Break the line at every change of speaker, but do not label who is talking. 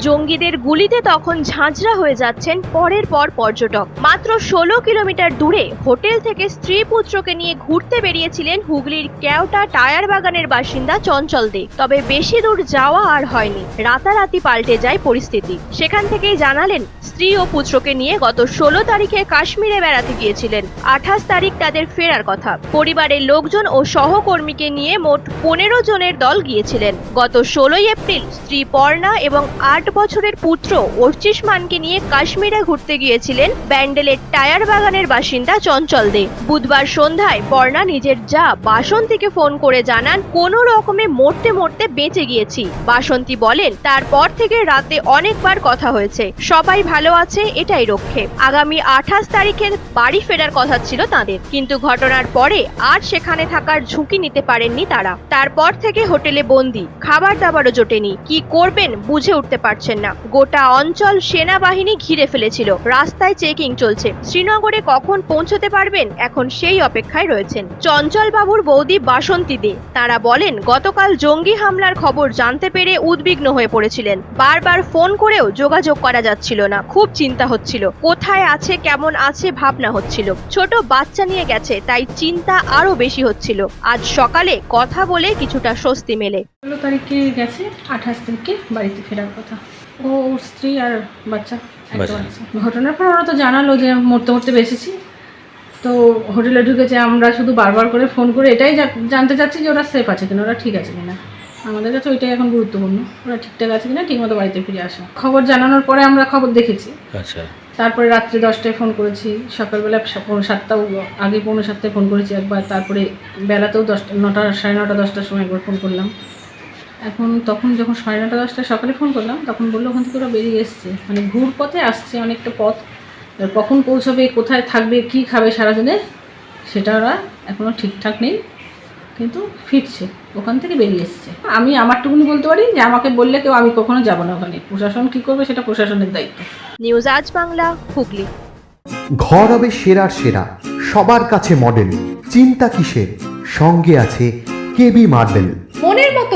জঙ্গিদের গুলিতে তখন ঝাঁঝরা হয়ে যাচ্ছেন পরের পর পর্যটক। মাত্র ষোলো কিলোমিটার দূরে হোটেল থেকে স্ত্রী পুত্রকে নিয়ে ঘুরতে বেরিয়েছিলেন হুগলির কেওটা টায়ার বাগানের বাসিন্দা চঞ্চল দে। তবে বেশি দূর যাওয়া আর হয়নি। রাতারাতি পাল্টে যায় পরিস্থিতি। সেখান থেকেই জানালেন, স্ত্রী ও পুত্রকে নিয়ে গত ষোলো তারিখে কাশ্মীরে বেড়াতে গিয়েছিলেন। আঠাশ তারিখ তাদের ফেরার কথা। পরিবারের লোকজন ও সহকর্মীকে নিয়ে মোট পনেরো জনের দল গিয়েছিলেন। গত ষোলোই এপ্রিল স্ত্রী পর্ণা এবং আট বছরের পুত্র অর্চিস মানকে নিয়ে কাশ্মীরে ঘুরতে গিয়েছিলেন ব্যান্ডেলের টায়ার বাগানের বাসিন্দা চঞ্চল দে। বুধবার সন্ধ্যায় বর্ণা নিজের যা বাসন্তীকে ফোন করে জানান, কোনো রকমে মরতে মরতে বেঁচে গিয়েছি। বাসন্তী বলেন, তারপর থেকে রাতে অনেকবার কথা হয়েছে। সবাই ভালো আছে, এটাই রক্ষে। আগামী আঠাশ তারিখে বাড়ি ফেরার কথা ছিল তাদের। কিন্তু ঘটনার পরে আর সেখানে থাকার ঝুঁকি নিতে পারেননি তারা। তারপর থেকে হোটেলে বন্দি, খাবার দাবারও জোটেনি। কি করবেন, বুঝে উঠতে পারছেন না। গোটা অঞ্চল সেনাবাহিনী ঘিরে ফেলেছিল। রাস্তায় চেকিং চলছে। শ্রীনগরে কখন পৌঁছতে পারবেন? এখন সেই অপেক্ষায় রয়েছেন। চঞ্চল বাবুর বৌদি বাসন্তী দে। তারা বলেন, গতকাল জঙ্গি হামলার খবর জানতে পেরে উদ্বিগ্ন হয়ে পড়েছিলেন। বারবার ফোন করেও যোগাযোগ করা যাচ্ছিল না। খুব চিন্তা হচ্ছিল। কোথায় আছে, কেমন আছে, ভাবনা হচ্ছিল। ছোট বাচ্চা নিয়ে গেছে, তাই চিন্তা আরও বেশি হচ্ছিল। আজ সকালে কথা বলে কিছুটা স্বস্তি মেলে।
ষোলো তারিখে গেছে, আঠাশ তারিখে বাড়িতে ফেরার কথা। ও ওর স্ত্রী আর বাচ্চা একটা
বাচ্চা।
বাচ্চা। ঘটনার পর ওরা তো জানালো যে মরতে মরতে বেঁচেছি। তো হোটেলে ঢুকেছে আমরা শুধু বারবার করে ফোন করে এটাই জানতে চাচ্ছি যে ওরা সেফ আছে কিনা ওরা ঠিক আছে কিনা। আমাদের কাছে ওইটাই এখন গুরুত্বপূর্ণ ওরা ঠিকঠাক আছে কিনা ঠিকমতো বাড়িতে ফিরে আসা। খবর জানানোর পরে আমরা খবর দেখেছি।
আচ্ছা।
তারপরে রাত্রে দশটায় ফোন করেছি সকালবেলা পৌনে সাতটাও আগে পৌনে সাতটায় ফোন করেছি একবার তারপরে বেলাতেও দশটা নটা সাড়ে নটা দশটার সময় একবার ফোন করলাম। এখন তখন যখন সাড়ে নটা দশটায় সকালে ফোন করলাম তখন বলল ওখান থেকে ওরা বেরিয়ে এসছে। মানে ঘুর পথে আসছে অনেকটা পথ। এবার কখন পৌঁছবে কোথায় থাকবে কি খাবে সারাদিনে সেটা ওরা এখনও ঠিকঠাক নেই। কিন্তু ফিরছে ওখান থেকে বেরিয়ে এসছে। আমি আমারটুকুনি বলতে পারি যে আমাকে বললে কেউ আমি কখনো যাব না ওখানে। প্রশাসন কী করবে সেটা প্রশাসনের দায়িত্ব।
নিউজ আজ বাংলা হুগলি।
ঘর হবে সেরার সেরা সবার কাছে মডেল চিন্তা কিসের? সঙ্গে আছে কেবি মার্বেল